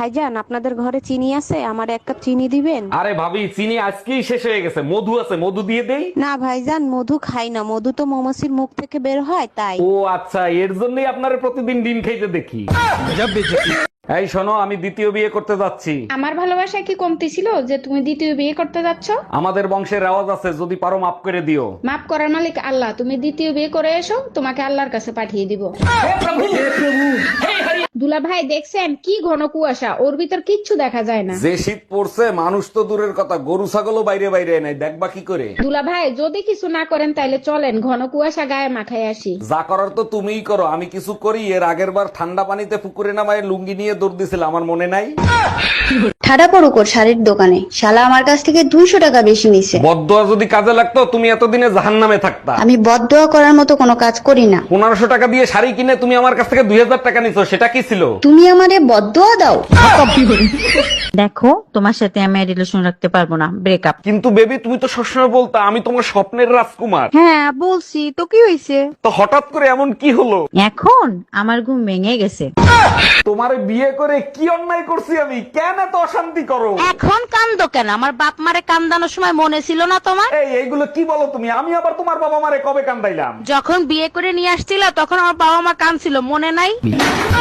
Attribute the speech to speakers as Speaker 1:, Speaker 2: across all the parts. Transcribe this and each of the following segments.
Speaker 1: ভাইজান আপনাদের ঘরে চিনি আছে? আমার এক কাপ চিনি দিবেন?
Speaker 2: আরে ভাবি চিনি আজকেই শেষ হয়ে গেছে। মধু আছে মধু দিয়ে দেই?
Speaker 1: না ভাইজান মধু খাই না। মধু তো মৌমাছির মুখ থেকে বের হয় তাই।
Speaker 2: ও আচ্ছা এর জন্যই আপনার প্রতিদিন ডিম খাইতে দেখি। এই শোনো আমি দ্বিতীয় বিয়ে করতে যাচ্ছি।
Speaker 3: আমার ভালোবাসা কি কমতি ছিল যে তুমি দ্বিতীয় বিয়ে করতে যাচ্ছ?
Speaker 2: আমাদের বংশের রেওয়াজ আছে যদি পারো মাফ করে দিও।
Speaker 3: মাফ করার মালিক আল্লাহ। তুমি দ্বিতীয় বিয়ে করে এসো তোমাকে আল্লাহর কাছে পাঠিয়ে দিব। দুলা ভাই দেখছেন? কি ঘন কুয়াশা। ওর ভিতর কিচ্ছু দেখা যায় না।
Speaker 2: যে শীত পড়ছে মানুষ তো দূরের কথা গরু ছাগলও বাইরে বাইরে নাই দেখবা কি করে।
Speaker 3: দুলা ভাই যদি কিছু না করেন তাইলে চলেন ঘন কুয়াশা গায়ে মাখায় আসি।
Speaker 2: যা করার তো তুমিই করো। আমি কিছু করি এর আগের বার ঠান্ডা পানিতে পুকুরে নামায় লুঙ্গি নিয়ে দৌড় দিছিল আমার মনে নাই?
Speaker 4: ঠাডা পড়ুক ওর শাড়ির দোকানে। শালা আমার কাছ থেকে দুইশো টাকা বেশি নিছে।
Speaker 2: বদয়া যদি কাজে লাগতো তুমি এতদিনে জাহান নামে থাকতা।
Speaker 4: আমি বদদোয়া করার মতো কোনো কাজ করি না।
Speaker 2: পনেরোশো টাকা দিয়ে শাড়ি কিনে তুমি আমার কাছ থেকে দুই হাজার টাকা নিছো সেটা কি ছিল
Speaker 4: তুমি আমারে বদদোয়া দাও।
Speaker 5: দেখো তোমার সাথে আমি রিলেশন রাখতে পারব না। ব্রেকআপ
Speaker 2: কিন্তু বেবি তুমি তো সবসময় বলতা আমি তোমার স্বপ্নের রাজকুমার।
Speaker 1: হ্যাঁ বলছি। তো কি হয়েছে
Speaker 2: তো হঠাৎ করে এমন কি হলো?
Speaker 5: এখন আমার ঘুম ভেঙে গেছে।
Speaker 2: তোমার বিয়ে করে কি অন্যায় করছি আমি? কেন এত অশান্তি করো?
Speaker 5: এখন কান্দো কেন? আমার বাপ মারে কান্দানোর সময় মনে ছিল না তোমার?
Speaker 2: এই এইগুলো কি বলো তুমি? আমি আবার তোমার বাবা মারে কবে কান্দাইলাম?
Speaker 5: যখন বিয়ে করে নিয়ে আসছিল তখন আমার বাবা মা কান্দছিল মনে নাই?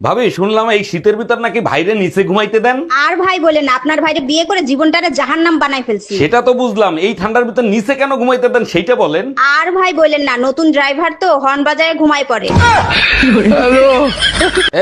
Speaker 2: ভাবি শুনলাম এই শীতের ভিতর নাকি ভাইরে নিচে ঘুমাইতে দেন?
Speaker 4: আর ভাই বলেন আপনার ভাইরে বিয়ে করে জীবনটারে জাহান্নাম বানাই ফেলছি।
Speaker 2: সেটা তো বুঝলাম এই ঠান্ডার ভিতর নিচে কেন ঘুমাইতে দেন সেটা বলেন।
Speaker 4: আর ভাই বলেন না নতুন ড্রাইভার তো হর্ন বাজায় ঘুমাই পড়ে।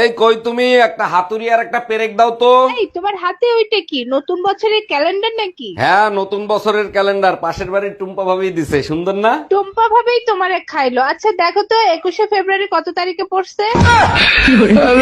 Speaker 2: এই কই তুমি একটা হাতুড়ি আর একটা পেরেক দাও তো।
Speaker 3: এই তোমার হাতে ওইটা কি? নতুন বছরের ক্যালেন্ডার নাকি?
Speaker 2: হ্যাঁ নতুন বছরের ক্যালেন্ডার পাশের বাড়ির টুম্পা ভাবি দিছে সুন্দর না?
Speaker 3: টুম্পা ভাবেই তোমারে খাইলো। আচ্ছা দেখো তো একুশে ফেব্রুয়ারি কত তারিখে পড়ছে?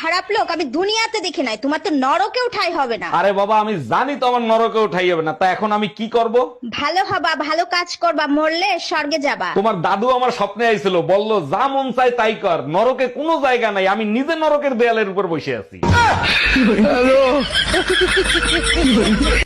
Speaker 4: খারাপ লোক আমি দুনিয়াতে দেখি নাই। তোমার তো নরকেও ঠাই হবে না।
Speaker 2: আরে বাবা আমি জানি তো আমার নরকে উঠাই হবে না। তা এখন আমি কি করব?
Speaker 4: ভালো হবা ভালো কাজ করবা মরলে স্বর্গে যাবা।
Speaker 2: তোমার দাদু আমার স্বপ্নে আইছিল বলল যা মন চাই তাই কর। নরকে কোনো জায়গা নাই। আমি নিজে নরকের দেয়ালের উপর বসে আছি।